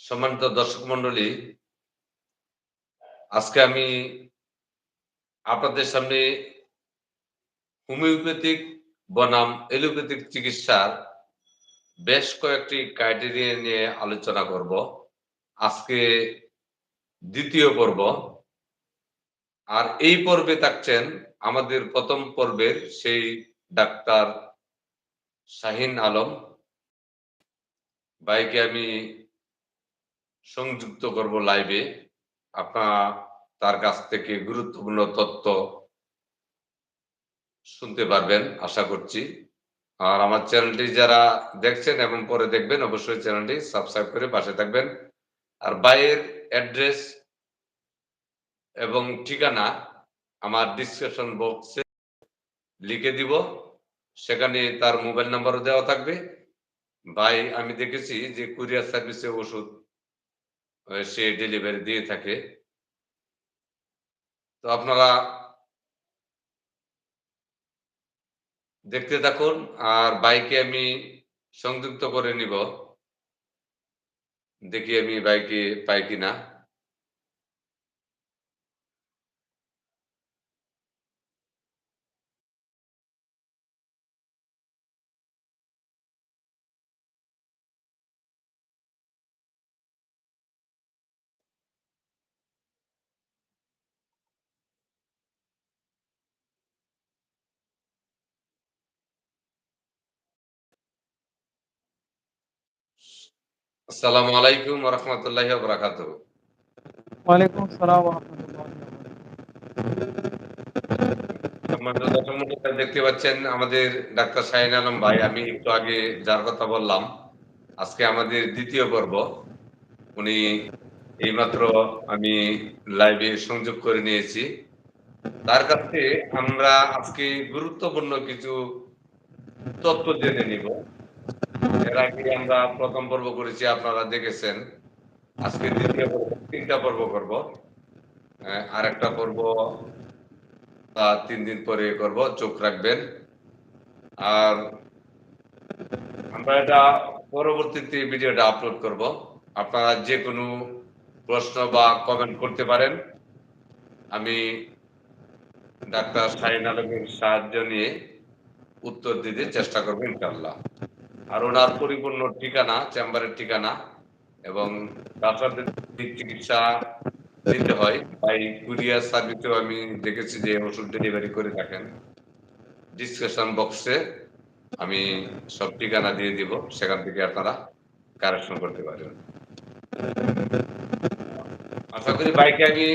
সম্মানিত দর্শক মন্ডলী আজকে আমি আপনাদের সামনে হোমিওপ্যাথিক বনাম এলোপ্যাথিক চিকিৎসার বেশ কয়েকটি ক্রাইটেরিয়া নিয়ে আলোচনা করব। আজকে দ্বিতীয় পর্ব। আর এই পর্বে থাকছেন আমাদের প্রথম পর্বের সেই ডাক্তার শাহিন আলম। ভাইকে আমি সংযুক্ত করব লাইভে আপনারা তার কাছ থেকে গুরুত্বপূর্ণ তথ্য শুনতে পারবেন, আশা করছি। আর আমার চ্যানেলটি যারা দেখছেন এবং পরে দেখবেন, অবশ্যই চ্যানেলটি সাবস্ক্রাইব করে পাশে থাকবেন। আর বাইয়ের অ্যাড্রেস এবং ঠিকানা আমার ডিসক্রিপশন বক্সে লিখে দিব। সেখানে তার মোবাইল নাম্বারও দেওয়া থাকবে। ভাই, আমি দেখেছি যে কুরিয়ার সার্ভিসে ওষুধ সে ডেলিভারি দিয়ে থাকে। তো আপনারা দেখতে থাকুন, আর বাইকে আমি সংযুক্ত করে নিব। দেখি আমি বাইকে পাই কিনা। আসসালামু আলাইকুম রহমতুল্লাহ বরাকাত ওয়ালাইকুম আসসালাম ওয়া রাহমাতুল্লাহি ওয়া বারাকাতুহু। দেখতে পাচ্ছেন আমাদের ডাক্তার শাহিন আলম ভাই আমি একটু আগে যার কথা বললাম আজকে আমাদের দ্বিতীয় পর্ব। উনি এইমাত্র আমি লাইভে সংযোগ করে নিয়েছি। তার কাছে আমরা আজকে গুরুত্বপূর্ণ কিছু তথ্য জেনে নিব। এর আগে আমরা প্রথম পর্ব করেছি, আপনারা দেখেছেন। আজকে দ্বিতীয় পর্ব, তিনটা পর্ব করব। আর একটা পর্ব তিন দিন পরে করব, চোখ রাখবেন। আর আমরা এটা পরবর্তীতে ভিডিওটা আপলোড করব। আপনারা যে কোনো প্রশ্ন বা কমেন্ট করতে পারেন। আমি ডাক্তার শাহিন আলমের সাহায্য নিয়ে উত্তর দিতে চেষ্টা করব ইনশাল্লাহ আর ওনার পরিপূর্ণ ঠিকানা, চেম্বারের ঠিকানা এবং ডাক্তারদের দিক চিকিৎসা দিতে হয়। তাই কুরিয়ার সার্ভিসেও আমি দেখেছি যে ওষুধ ডেলিভারি করে থাকেন। ডিসক্রিপশন বক্সে আমি সব ঠিকানা দিয়ে দিব, সেখান থেকে আপনারা কারেকশন করতে পারেন। আশা করি বাইকে আমি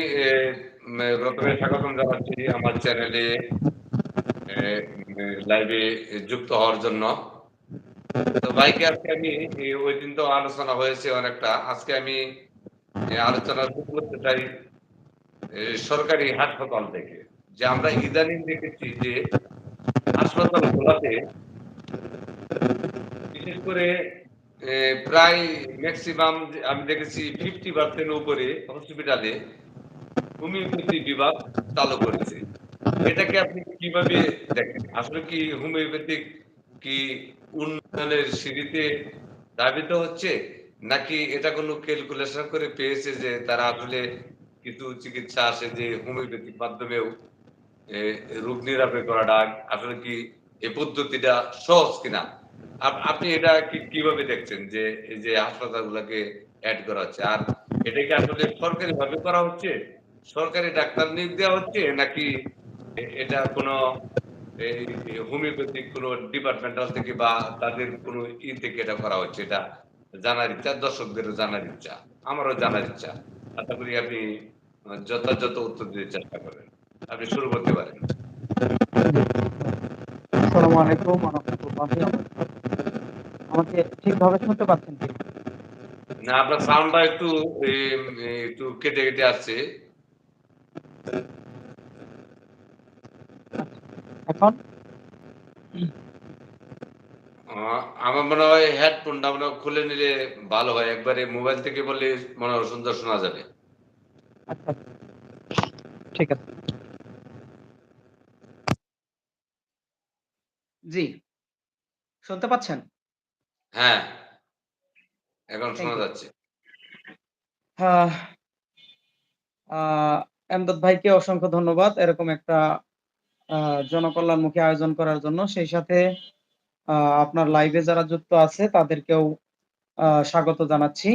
প্রথমে স্বাগতম জানাচ্ছি আমার চ্যানেলে লাইভে যুক্ত হওয়ার জন্য। তো বাইকে আজকে আমি ওই দিন তো আলোচনা হয়েছে অনেকটা। আজকে আমি আলোচনা করতে চাই সরকারি হাসপাতাল থেকে। যে আমরা ইদানিং দেখেছি যে হাসপাতাল বিশেষ করে প্রায় ম্যাক্সিমাম আমি দেখেছি ফিফটি পার্সেন্ট উপরে হসপিটালে হোমিওপ্যাথি বিভাগ চালু করেছে। এটাকে আপনি কীভাবে দেখেন? আসলে কি হোমিওপ্যাথিক কি উন্নয়নের সিঁড়িতে ধাবিত হচ্ছে নাকি এটা কোনো ক্যালকুলেশন করে পেয়েছে যে তারা আসলে কিছু চিকিৎসা আছে যে হোমিওপ্যাথিক মাধ্যমেও এ, রোগ নিরাময় করাটা আসলে কি এই পদ্ধতিটা সহজ কিনা? আপনি এটা কি কীভাবে দেখছেন যে এই যে হাসপাতালগুলোকে অ্যাড করা হচ্ছে? আর এটা কি আসলে সরকারি ভাবে করা হচ্ছে? সরকারি ডাক্তার নিয়োগ দেওয়া হচ্ছে নাকি এটা কোনো এই হোমিওপ্যাথিক কোনো ডিপার্টমেন্টাল থেকে বা তাদের কোনো ই থেকে এটা করা হচ্ছে এটা জানার ইচ্ছা দর্শকদেরও জানার ইচ্ছা আমারও জানার ইচ্ছা। আশা করি আপনি যথাযথ উত্তর দিতে চেষ্টা করেন আপনি শুরু করতে পারেন। আসসালামু আলাইকুম। আমাকে ঠিকভাবে শুনতে পাচ্ছেন কি? না আপনার সাউন্ডটা একটু একটু কেটে কেটে আসছে। এখন? আমার মনে হয় হেডফোনটা মনে খুলে নিলে ভালো হয়। একবারে মোবাইল থেকে বললে মনে হয় সুন্দর শোনা যাবে। আচ্ছা ঠিক আছে। জি। শুনতে পাচ্ছেন? হ্যাঁ। এখন শোনা। যাচ্ছে। আহ আ এমদাদ ভাইকে অসংখ্য ধন্যবাদ। এরকম একটা জনকল্যাণমুখী আয়োজন করার জন্য। সেই সাথে আপনার লাইভে যারা যুক্ত আছে তাদেরকেও স্বাগত জানাচ্ছি।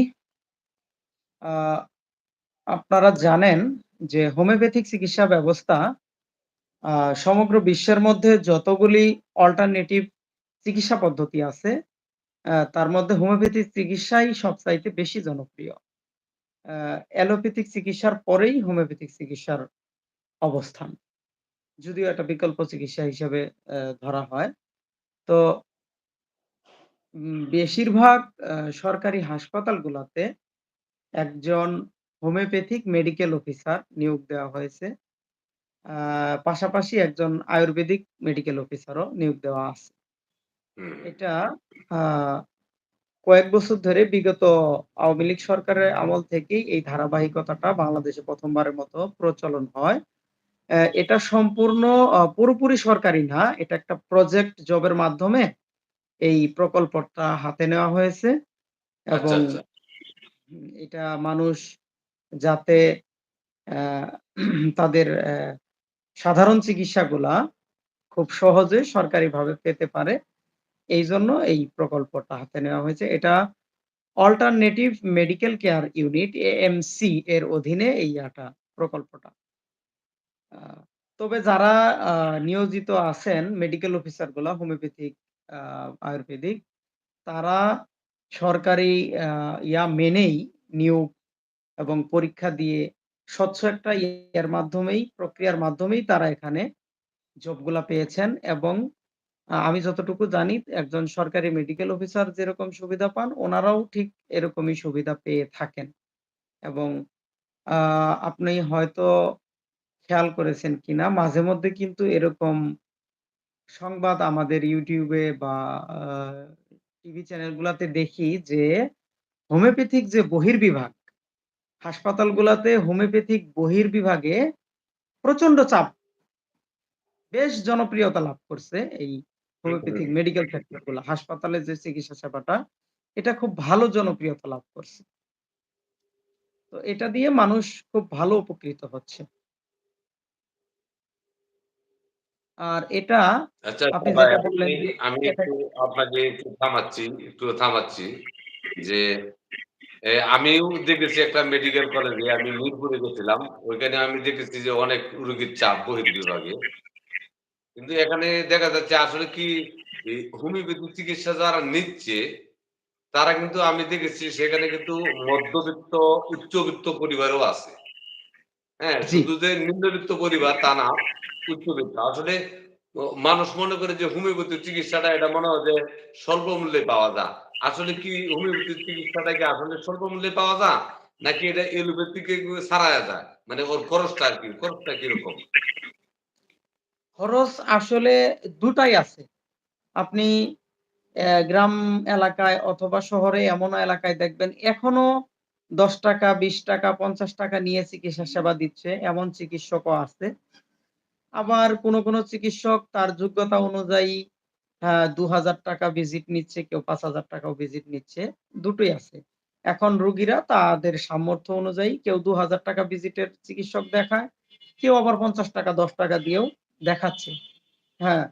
আপনারা জানেন যে হোমিওপ্যাথিক চিকিৎসা ব্যবস্থা সমগ্র বিশ্বের মধ্যে যতগুলি অল্টারনেটিভ চিকিৎসা পদ্ধতি আছে, তার মধ্যে হোমিওপ্যাথিক চিকিৎসাই সবচাইতে বেশি জনপ্রিয়। অ্যালোপ্যাথিক চিকিৎসার পরেই হোমিওপ্যাথিক চিকিৎসার অবস্থান। যদিও এটা বিকল্প চিকিৎসা হিসেবে ধরা হয়। তো বেশিরভাগ সরকারি হাসপাতালগুলাতে একজন হোমিওপ্যাথিক মেডিকেল অফিসার নিয়োগ দেওয়া হয়েছে। পাশাপাশি একজন আয়ুর্বেদিক মেডিকেল অফিসারও নিয়োগ দেওয়া আছে। এটা কয়েক বছর ধরে বিগত আওয়ামী লীগ সরকারের আমল থেকেই এই ধারাবাহিকতাটা বাংলাদেশে প্রথমবারের মতো প্রচলন হয়। এটা সম্পূর্ণ পুরোপুরি সরকারি না। এটা একটা প্রজেক্ট জবের মাধ্যমে এই প্রকল্পটা হাতে নেওয়া হয়েছে আচ্ছা, এবং আচ্ছা। এটা মানুষ যাতে তাদের সাধারণ চিকিৎসাগুলা খুব সহজে সরকারিভাবে পেতে পারে। এই জন্য এই প্রকল্পটা হাতে নেওয়া হয়েছে। এটা alternative medical care unit AMC এর অধীনে এই আটা প্রকল্পটা। তবে যারা নিয়োজিত আছেন মেডিকেল অফিসারগুলা হোমিওপ্যাথিক আয়ুর্বেদিক, তারা সরকারি ইয়া মেনেই নিয়োগ এবং পরীক্ষা দিয়ে স্বচ্ছ একটা ইয়ের মাধ্যমেই প্রক্রিয়ার মাধ্যমেই তারা এখানে জবগুলা পেয়েছেন এবং আমি যতটুকু জানি একজন সরকারি মেডিকেল অফিসার যেরকম সুবিধা পান, ওনারাও ঠিক এরকমই সুবিধা পেয়ে থাকেন। এবং আপনি হয়তো খেয়াল করেছেন কিনা মাঝে মধ্যে কিন্তু এরকম সংবাদ আমাদের ইউটিউবে বা টিভি চ্যানেলগুলাতে দেখি যে হোমিওপ্যাথিক যে বহির্বিভাগ, হাসপাতালগুলাতে হোমিওপ্যাথিক বহির্বিভাগে প্রচণ্ড চাপ। বেশ জনপ্রিয়তা লাভ করছে এই হোমিওপ্যাথিক মেডিকেল সেক্টরগুলা। হাসপাতালে যে চিকিৎসা সেবাটা, এটা খুব ভালো জনপ্রিয়তা লাভ করছে। তো এটা দিয়ে মানুষ খুব ভালো উপকৃত হচ্ছে। আর এটা আচ্ছা, আপনি যেটা আমি বললেন আমি একটু আপনাকে একটু থামাচ্ছি একটু থামাচ্ছি। যে আমিও দেখেছি একটা মেডিকেল কলেজে আমি মিরপুরে গেছিলাম। ওইখানে আমি দেখেছি যে অনেক রোগীর চাপ বহির্বিভাগে। কিন্তু এখানে দেখা যাচ্ছে আসলে কি হোমিওপ্যাথি চিকিৎসা যারা নিচ্ছে, তারা কিন্তু আমি দেখেছি সেখানে কিন্তু মধ্যবিত্ত, উচ্চবিত্ত পরিবারও আছে। হ্যাঁ? শুধু যে নিম্নবিত্ত পরিবার তা না, আসলে মানুষ মনে করে যে হোমিওপ্যাথি চিকিৎসাটা এটা মনে হয় যে স্বল্প মূল্যে পাওয়া যায়। আসলে কি হোমিওপ্যাথি চিকিৎসাটা কি আসলে স্বল্প মূল্যে পাওয়া যায়? নাকি এটা এলোপ্যাথিকে ছাড়ায়া যায়? মানে ওর খরচটা আর কি? খরচটা কীরকম? খরচ আসলে দুটাই আছে। আপনি গ্রাম এলাকায় অথবা শহরে এমন এলাকায় দেখবেন এখনও ৳১০, ৳২০, ৳৫০ নিয়ে চিকিৎসা সেবা দিচ্ছে এমন চিকিৎসকও আছে। আবার কোনো, কোনো চিকিৎসক তার যোগ্যতা অনুযায়ী দু হাজার টাকা ভিজিট নিচ্ছে, কেউ পাঁচ হাজার টাকাও ভিজিট নিচ্ছে। দুটোই আছে। এখন রুগীরা তাদের সামর্থ্য অনুযায়ী কেউ ৳২,০০০ ভিজিটের চিকিৎসক দেখায়, কেউ আবার ৳৫০, ৳১০ দিয়েও দেখাচ্ছে। হ্যাঁ,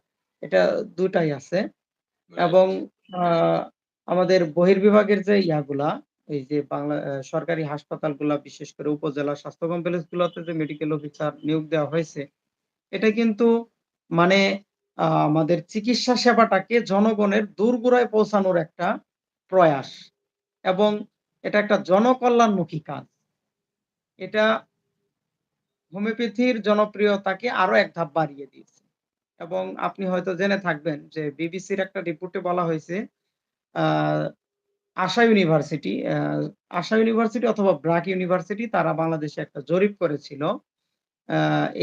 এটা দুটাই আছে। এবং আমাদের বহির্বিভাগের যে ইয়াগুলা, এই যে বাংলা সরকারি হাসপাতালগুলা বিশেষ করে উপজেলা স্বাস্থ্য কমপ্লেক্স গুলাতে যে মেডিকেল অফিসার নিয়োগ দেওয়া হয়েছে, এটা কিন্তু মানে আমাদের চিকিৎসা সেবাটাকে জনগণের দোরগোড়ায় পৌঁছানোর একটা প্রয়াস। এবং এটা একটা জনকল্যাণমুখী কাজ। এটা হোমিওপ্যাথির জনপ্রিয়তাকে আরও এক ধাপ বাড়িয়ে দিয়েছে। এবং আপনি হয়তো জেনে থাকবেন যে বিবিসির একটা রিপোর্টে বলা হয়েছে আশা ইউনিভার্সিটি আশা ইউনিভার্সিটি অথবা ব্রাক ইউনিভার্সিটি তারা বাংলাদেশে একটা জরিপ করেছিল।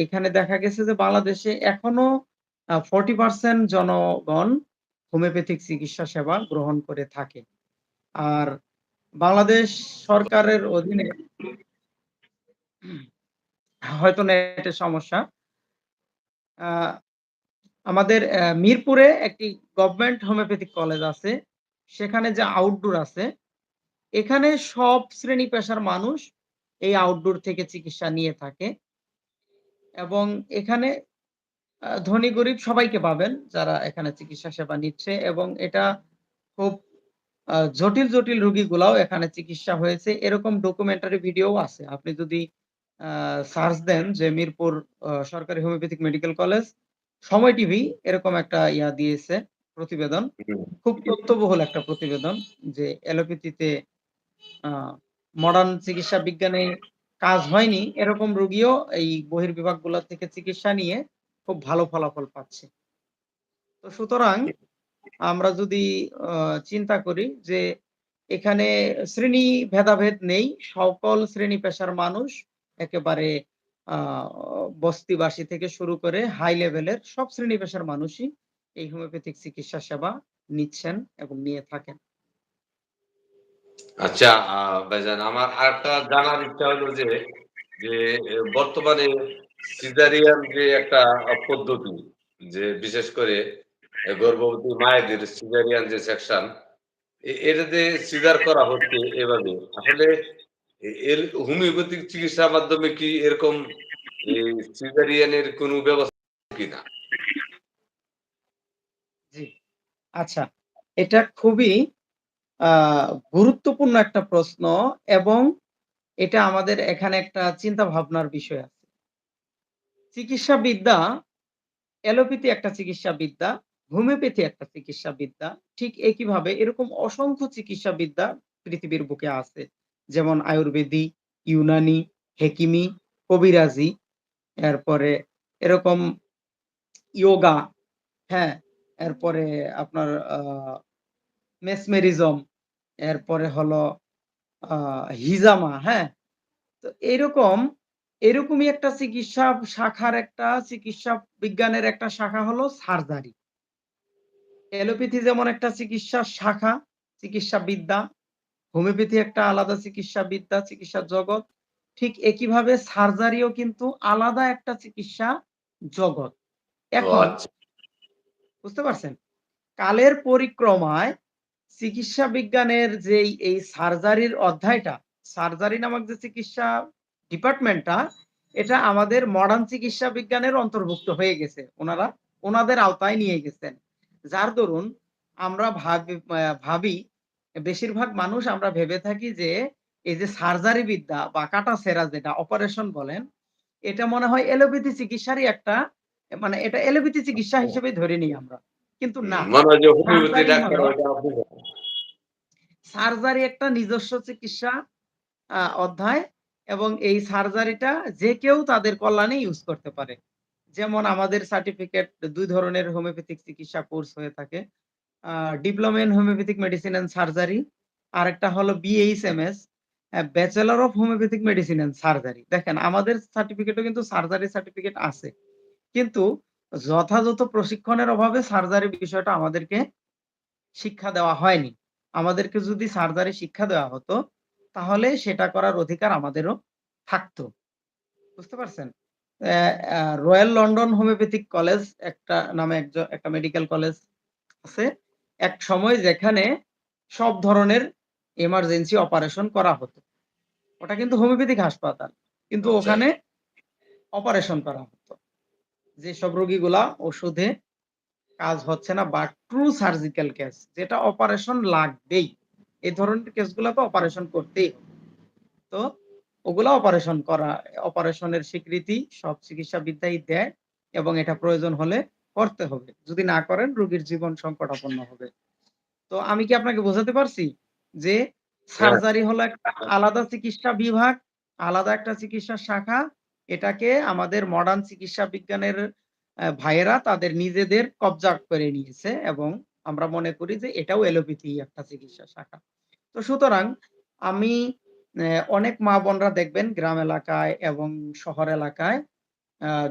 এখানে দেখা গেছে যে বাংলাদেশে এখনও ফর্টি পার্সেন্ট জনগণ হোমিওপ্যাথিক চিকিৎসা সেবা গ্রহণ করে থাকে। আর বাংলাদেশ সরকারের অধীনে হয়তো নেটের সমস্যা। আমাদের মিরপুরে একটি গভর্নমেন্ট হোমিওপ্যাথিক কলেজ আছে। সেখানে যে আউটডোর আছে, এখানে সব শ্রেণি পেশার মানুষ এই আউটডোর থেকে চিকিৎসা নিয়ে থাকে। এবং এখানে ধনী গরিব সবাইকে পাবেন যারা এখানে চিকিৎসা সেবা নিচ্ছে এবং এটা খুব জটিল, জটিল রোগীগুলাও এখানে চিকিৎসা হয়েছে। এরকম ডকুমেন্টারি ভিডিও আছে। আপনি যদি সার্চ দেন যে মিরপুর সরকারি homeopathic medical college, Somoy TV এরকম একটা ইয়া দিয়েছে প্রতিবেদন। খুব তথ্যবহুল একটা প্রতিবেদন যে অ্যালোপ্যাথিতে মডার্ন চিকিৎসা বিজ্ঞানে কাজ হয়নি, এরকম রোগীও এই বহির্বিভাগগুলা থেকে চিকিৎসা নিয়ে খুব ভালো ফলাফল পাচ্ছে। তো সুতরাং আমরা যদি চিন্তা করি যে এখানে শ্রেণি ভেদাভেদ নেই। সকল শ্রেণি পেশার মানুষ একেবারে বস্তিবাসী থেকে শুরু করে হাই লেভেলের সব শ্রেণি পেশার মানুষই এই হোমিওপ্যাথিক চিকিৎসা সেবা নিচ্ছেন এবং নিয়ে থাকেন। আচ্ছা ভাইজান আমার আরেকটা জানার ইচ্ছা হলো যে, যে বর্তমানে সিজারিয়ান যে একটা পদ্ধতি যে বিশেষ করে গর্ভবতী মায়েদের সিজারিয়ান যে সেকশন এ এটা যে সিজার করা হচ্ছে এভাবে আসলে এর হোমিওপ্যাথিক চিকিৎসার মাধ্যমে কি এরকম সিজারিয়ানের সিজারিয়ান কোনো ব্যবস্থা কিনা? জি। আচ্ছা, এটা খুবই গুরুত্বপূর্ণ একটা প্রশ্ন এবং এটা আমাদের এখানে একটা চিন্তা ভাবনার বিষয় আছে। চিকিৎসাবিদ্যা, অ্যালোপ্যাথি একটা চিকিৎসা বিদ্যা হোমিওপ্যাথি একটা চিকিৎসা বিদ্যা ঠিক একইভাবে এরকম অসংখ্য চিকিৎসা বিদ্যা পৃথিবীর বুকে আছে। যেমন আয়ুর্বেদিক, ইউনানি, হেকিমি, কবিরাজি, এরপরে এরকম ইয়োগা, হ্যাঁ? এরপরে আপনার মেসমেরিজম, এরপরে হলো হিজামা, হ্যাঁ? তো এরকম, এরকমই একটা চিকিৎসা শাখার একটা চিকিৎসা বিজ্ঞানের একটা শাখা হলো সার্জারি। অ্যালোপ্যাথি যেমন একটা চিকিৎসা শাখা, চিকিৎসা বিদ্যা হোমিওপ্যাথি একটা আলাদা চিকিৎসা বিদ্যা চিকিৎসা জগৎ। ঠিক একইভাবে সার্জারিও কিন্তু আলাদা একটা চিকিৎসা জগৎ। এখন আচ্ছা। বুঝতে পারছেন? কালের পরিক্রমায় চিকিৎসা বিজ্ঞানের যেই এই সার্জারির অধ্যায়টা, সার্জারি নামক যে চিকিৎসা ডিপার্টমেন্টটা এটা আমাদের মডার্ন চিকিৎসা বিজ্ঞানের অন্তর্ভুক্ত হয়ে গেছে। উনারা উনাদের আওতায় নিয়ে গেছেন। যার দরুন আমরা ভাবি ভাবি বেশিরভাগ মানুষ আমরা ভেবে থাকি যে এই যে সার্জারি বিদ্যা বা কাটা সেরা যেটা অপারেশন বলেন, এটা মনে হয় অ্যালোপ্যাথি চিকিৎসারই একটা মানে এটা অ্যালোপ্যাথি চিকিৎসা হিসেবে ধরে নিই আমরা। কিন্তু না। সার্জারি একটা নিজস্ব চিকিৎসা অধ্যায় এবং এই সার্জারিটা যে কেউ তাদের কল্যাণে ইউজ করতে পারে। যেমন আমাদের সার্টিফিকেট ২ ধরনের হোমিওপ্যাথিক চিকিৎসা কোর্স হয়ে থাকে। Diploma in homeopathic medicine and surgery আরেকটা হলো BHMS bachelor of homeopathic medicine and surgery. দেখেন আমাদের সার্টিফিকেটও কিন্তু সার্জারি সার্টিফিকেট আছে। কিন্তু যথাযথ প্রশিক্ষণের অভাবে সার্জারি বিষয়টা আমাদেরকে শিক্ষা দেওয়া হয়নি। আমাদেরকে যদি সার্জারি শিক্ষা দেওয়া হতো, তাহলে সেটা করার অধিকার আমাদেরও থাকতো। বুঝতে পারছেন? রয়্যাল লন্ডন হোমিওপ্যাথিক কলেজ একটা নামে একজন একটা মেডিকেল কলেজ আছে। এক সময় যেখানে সব ধরনের এমার্জেন্সি অপারেশন করা হতো। ওটা কিন্তু হোমিওপ্যাথিক হাসপাতাল। কিন্তু আচ্ছা। ওখানে অপারেশন করা হতো। যেসব রোগীগুলা ওষুধে কাজ হচ্ছে না বা ট্রু সার্জিক্যাল কেস যেটা অপারেশন লাগবেই। এই ধরনের কেসগুলা তো অপারেশন করতেই হবে। তো ওগুলা অপারেশন করা অপারেশনের স্বীকৃতি সব চিকিৎসা চিকিৎসাবিদ্যাই দেয় এবং এটা প্রয়োজন হলে করতে হবে। যদি না করেন রোগীর জীবন সংকটাপন্ন হবে। তো আমি কি আপনাকে বোঝাতে পারছি? যে হ্যাঁ। সার্জারি হলো একটা আলাদা চিকিৎসা বিভাগ, আলাদা একটা চিকিৎসা শাখা। এটাকে আমাদের মডার্ন চিকিৎসা বিজ্ঞানের ভাইয়েরা তাদের নিজেদের কবজা করে নিয়েছে এবং আমরা মনে করি যে এটাও অ্যালোপ্যাথি একটা চিকিৎসা শাখা। তো সুতরাং আমি অনেক মা-বোনরা দেখবেন গ্রাম এলাকায় এবং শহর এলাকায়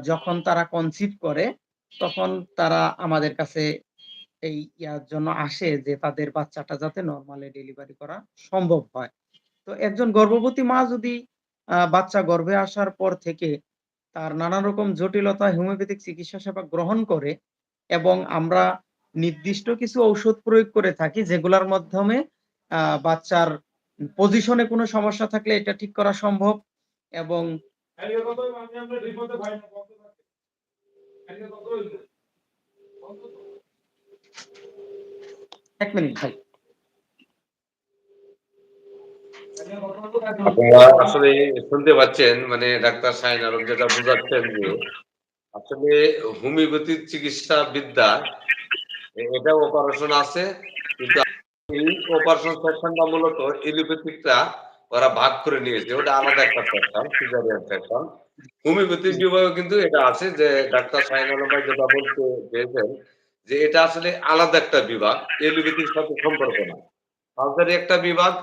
যখন তারা কনসিভ করে, তখন তারা আমাদের কাছে এই ইয়ার জন্য আসে যে তাদের বাচ্চাটা যাতে নরমালি ডেলিভারি করা সম্ভব হয়। তো একজন গর্ভবতী মা যদি বাচ্চা গর্ভে আসার পর থেকে তার নানা রকম জটিলতা হোমিওপ্যাথিক চিকিৎসা সেবা গ্রহণ করে এবং আমরা নির্দিষ্ট কিছু ঔষধ প্রয়োগ করে থাকি যেগুলার মাধ্যমে বাচ্চার পজিশনে কোনো সমস্যা থাকলে এটা ঠিক করা সম্ভব এবং এক মিনিট ভাই। আপনারা আসলে শুনতে পাচ্ছেন মানে ডাক্তার শাহিন আলম যেটা বুঝাচ্ছেন যে আসলে হোমিওপ্যাথি চিকিৎসা বিদ্যা এটা অপারেশন আছে কিন্তু অপারেশন সেকশনটা মূলত এলোপ্যাথিকটা ওরা ভাগ করে নিয়েছে। ওটা আলাদা একটা সেকশন সিজারিয়ান সেকশন বিভাগে কিন্তু এটা আছে যে ডাক্তার শাহিন আলম ভাই যেটা বলতে চেয়েছেন যে এটা আসলে আলাদা একটা বিভাগ এলোপ্যাথির সাথে সম্পর্ক না। সার্জারি একটা বিভাগ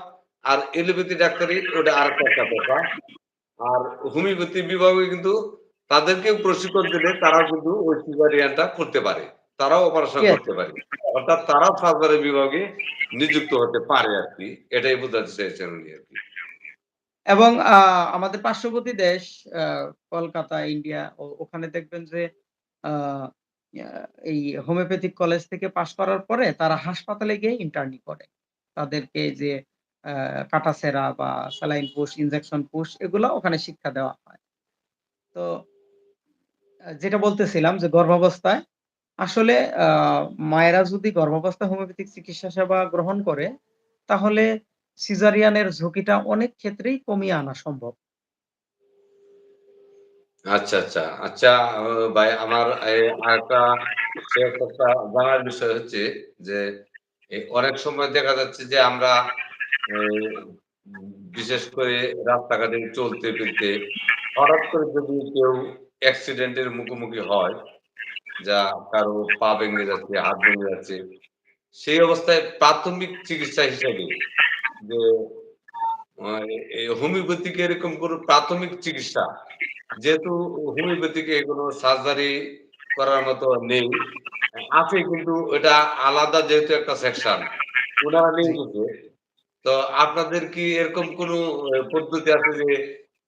আর এলোপ্যাথি ডাক্তারি ওটা আরেকটা একটা ব্যাপার আর হোমিওপ্যাথি বিভাগে কিন্তু তাদেরকে প্রশিক্ষণ দিলে তারা কিন্তু ওই সিজারিয়ানটা করতে পারে। তারাও অপারেশন করতে পারে। অর্থাৎ তারা সার্জারি বিভাগে নিযুক্ত হতে পারে আর কি। এটাই বোঝাতে চাইছেন উনি আর কি। এবং আহ, আমাদের পার্শ্ববর্তী দেশ কলকাতা ইন্ডিয়া ওখানে দেখবেন যে এই হোমিওপ্যাথিক কলেজ থেকে পাশ করার পরে তারা হাসপাতালে গিয়ে ইন্টার্নি করে। তাদেরকে যে কাটাছেরা বা স্যালাইন পুশ ইনজেকশন পুশ, এগুলো ওখানে শিক্ষা দেওয়া হয়। তো যেটা বলতেছিলাম যে গর্ভাবস্থায়, আসলে মায়েরা যদি গর্ভাবস্থা হোমিওপ্যাথিক চিকিৎসা সেবা গ্রহণ করে, তাহলে সিজারিয়ানের ঝুঁকিটা অনেক ক্ষেত্রেই কমিয়ে আনা সম্ভব। আচ্ছা আচ্ছা আচ্ছা ভাই, আমার একটা জানার বিষয় হচ্ছে যে অনেক সময় দেখা যাচ্ছে যে আমরা বিশেষ করে রাস্তাঘাটে চলতে ফিরতে, হঠাৎ করে যদি কেউ অ্যাক্সিডেন্টের মুখোমুখি হয়, যা কারও পা ভেঙে যাচ্ছে, হাত ভেঙে যাচ্ছে, সেই অবস্থায় প্রাথমিক চিকিৎসা হিসেবে যে হোমিওপ্যাথিক এরকম কোনো প্রাথমিক চিকিৎসা, যেহেতু হোমিওপ্যাথিকে কোনো সার্জারি করার মতো নেই, আছে কিন্তু এটা আলাদা যেহেতু একটা সেকশন, ওনারা নিয়ে তো আপনাদের কি এরকম কোনো পদ্ধতি আছে যে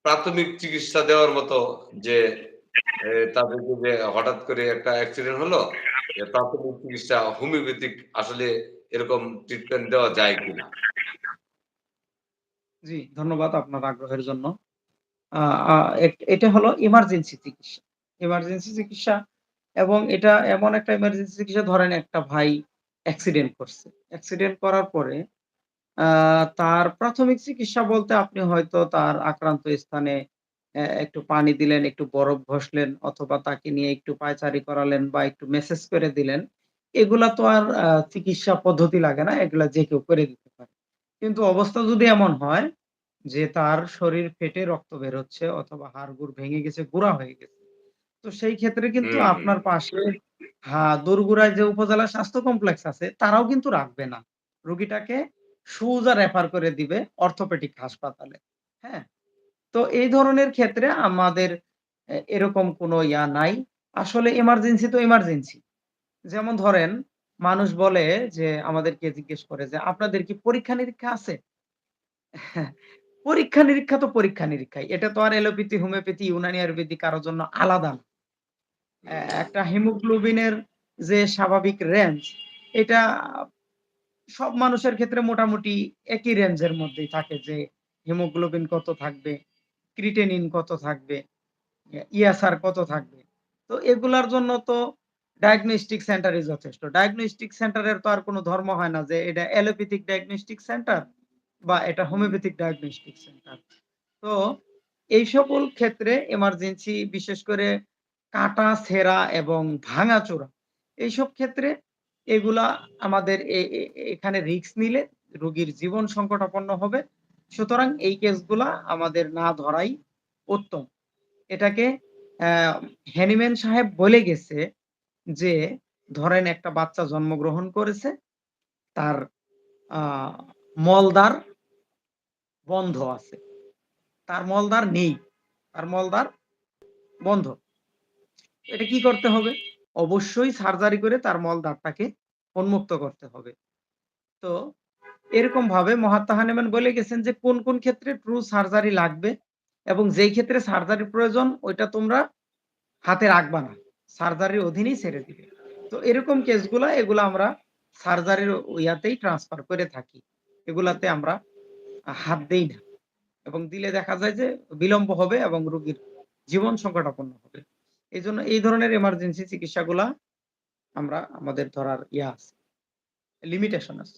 প্রাথমিক চিকিৎসা দেওয়ার মতো যে তাদেরকে যে হঠাৎ করে একটা অ্যাক্সিডেন্ট হলো প্রাথমিক চিকিৎসা হোমিওপ্যাথিক আসলে এরকম ট্রিটমেন্ট দেওয়া যায় কিনা? জি, ধন্যবাদ আপনার আগ্রহের জন্য। এটা হলো ইমার্জেন্সি চিকিৎসা। ইমার্জেন্সি চিকিৎসা এবং এটা এমন একটা ইমার্জেন্সি চিকিৎসা, ধরেন একটা ভাই অ্যাক্সিডেন্ট করছে। অ্যাক্সিডেন্ট করার পরে তার প্রাথমিক চিকিৎসা বলতে আপনি হয়তো তার আক্রান্ত স্থানে একটু পানি দিলেন একটু বরফ ঘষলেন অথবা তাকে নিয়ে একটু পায়চারি করালেন বা একটু মেসেজ করে দিলেন। এগুলা তো আর চিকিৎসা পদ্ধতি লাগে না এগুলা যে কেউ করে দিতে পারে। কিন্তু অবস্থা যদি এমন হয় যে তার শরীর ফেটে রক্ত বের হচ্ছে অথবা হাড়গুড় ভেঙে গেছে গুড়া হয়ে গেছে তো সেই ক্ষেত্রে কিন্তু। আপনার পাশে হ্যাঁ দোরগোড়ায় যে উপজেলা স্বাস্থ্য কমপ্লেক্স আছে তারাও কিন্তু রাখবে না। রোগীটাকে সোজা রেফার করে দিবে অর্থোপেডিক হাসপাতালে হ্যাঁ? তো এই ধরনের ক্ষেত্রে আমাদের এরকম কোনো ইয়া নাই। আসলে ইমার্জেন্সি তো ইমার্জেন্সি যেমন ধরেন, মানুষ বলে যে, আমাদেরকে জিজ্ঞেস করে যে, আপনাদের কি পরীক্ষা নিরীক্ষা আছে? পরীক্ষা নিরীক্ষা তো পরীক্ষা নিরীক্ষাই। এটা তো আর এলোপ্যাথি হোমিওপ্যাথি, ইউনানি আয়ুর্বেদিক কারোর জন্য আলাদা না। একটা হিমোগ্লোবিনের যে স্বাভাবিক রেঞ্জ এটা সব মানুষের ক্ষেত্রে মোটামুটি একই রেঞ্জের মধ্যেই থাকে যে হিমোগ্লোবিন কত থাকবে ক্রিটেনিন কত থাকবে ইয়াসার কত থাকবে। তো এগুলার জন্য তো ডায়াগনস্টিক সেন্টারই যথেষ্ট। ডায়াগনস্টিক সেন্টারের তো আর কোনো ধর্ম হয় না যে এটা অ্যালোপ্যাথিক ডায়াগনস্টিক সেন্টার বা এটা হোমিওপ্যাথিক ডায়াগনস্টিক সেন্টার তো এই সকল ক্ষেত্রে এমার্জেন্সি বিশেষ করে কাটা, ছেঁড়া এবং ভাঙাচোরা এইসব ক্ষেত্রে এগুলা আমাদের এখানে রিস্ক নিলে রোগীর জীবন সংকটাপন্ন হবে। সুতরাং এই কেসগুলা আমাদের না ধরাই উত্তম। এটাকে হ্যানিম্যান সাহেব বলে গেছে যে, ধরেন একটা বাচ্চা জন্মগ্রহণ করেছে, তার মলদার বন্ধ আছে। তার মলদার নেই, তার মলদার বন্ধ। এটা কি করতে হবে? অবশ্যই সার্জারি করে তার মলদারটাকে উন্মুক্ত করতে হবে তো এরকম ভাবে মহাত্মা হানিম্যান বলে গেছেন যে, কোন কোন ক্ষেত্রে ট্রু সার্জারি লাগবে এবং যেই ক্ষেত্রে সার্জারি প্রয়োজন, ওইটা তোমরা হাতে রাখবা না সার্জারির অধীনেই ছেড়ে দিবে তো এরকম কেসগুলা এগুলা আমরা সার্জারির ইয়াতেই ট্রান্সফার করে থাকি এগুলাতে আমরা হাত দেই না। এবং দিলে দেখা যায় যে বিলম্ব হবে এবং রোগীর জীবন সংকটাপন্ন হবে। এজন্য এই ধরনের এমার্জেন্সি চিকিৎসাগুলা আমরা আমাদের ধরার ইয়া আছে। লিমিটেশন আছে।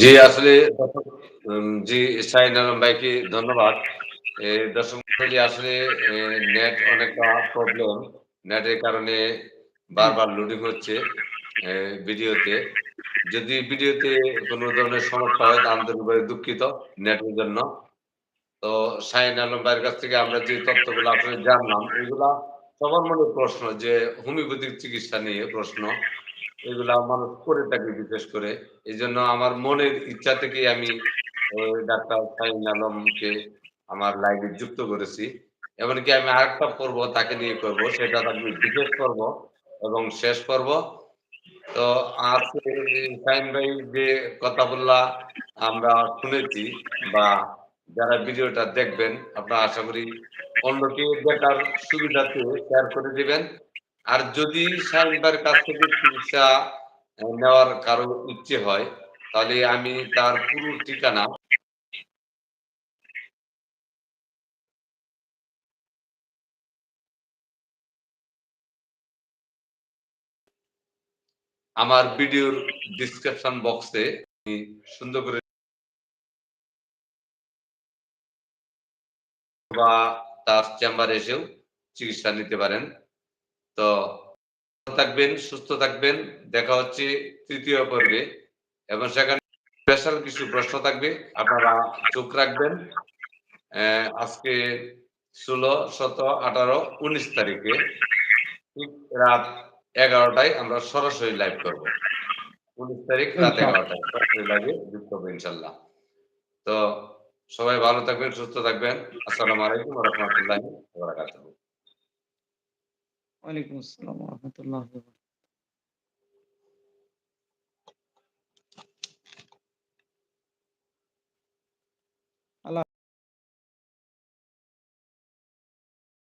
জি, আসলে জি, শাহীন আলম ভাইকে ধন্যবাদ। দর্শক আসলে নেট অনেকটা প্রবলেম। নেটের কারণে বারবার লোডিং হচ্ছে ভিডিওতে। যদি ভিডিওতে কোন ধরনের সমস্যা হয় তা আন্তরিকভাবে দুঃখিত নেটের জন্য। তো শাহীন আলম ভাইয়ের কাছ থেকে আমরা যে তথ্যগুলো আসলে জানলাম, এগুলা সবার মনে প্রশ্ন যে হোমিওপ্যাথিক চিকিৎসা নিয়ে প্রশ্ন। এগুলা মানুষ করে থাকে বিশেষ করে। এজন্য আমার মনের ইচ্ছা থেকে আমি ডাক্তার শাহীন আলমকে আমার লাইভে যুক্ত করেছি। এমনকি আমি আরেকটা পর্ব তাকে নিয়ে করব। সেটা থাকবে বিশেষ পর্ব এবং শেষ পর্ব। তো আজকে শাহীন ভাই যে কথা বললা আমরা শুনেছি বা যারা ভিডিওটা দেখবেন, আপনারা আশা করি অন্যকে দেখার সুবিধার্থে শেয়ার করে দিবেন। আর যদি ভাইয়ের কাছ থেকে চিকিৎসা নেওয়ার কারও ইচ্ছে হয়, তাহলে আমি তার পুরো ঠিকানা আমার ভিডিওর ডেসক্রিপশন বক্সে সুন্দর করে বা তার চেম্বারে এসেও চিকিৎসা নিতে পারেন। তো থাকবেন, সুস্থ থাকবেন। দেখা হচ্ছে তৃতীয় পর্বে এবং সেখানে স্পেশাল কিছু প্রশ্ন থাকবে। আপনারা চোখ রাখবেন। আজকে ষোলো শত আঠারো উনিশ তারিখে ঠিক রাত এগারোটায় আমরা সরাসরি লাইভ করব। ১৯ তারিখ রাত এগারোটায় সরাসরি লাইভে যুক্ত হব ইনশাআল্লাহ। তো সবাই ভালো থাকবেন, সুস্থ থাকবেন। আসসালামু আলাইকুম রাহমাতুল্লাহি। ওয়ালাইকুম আসসালাম রাহমাতুল্লাহি।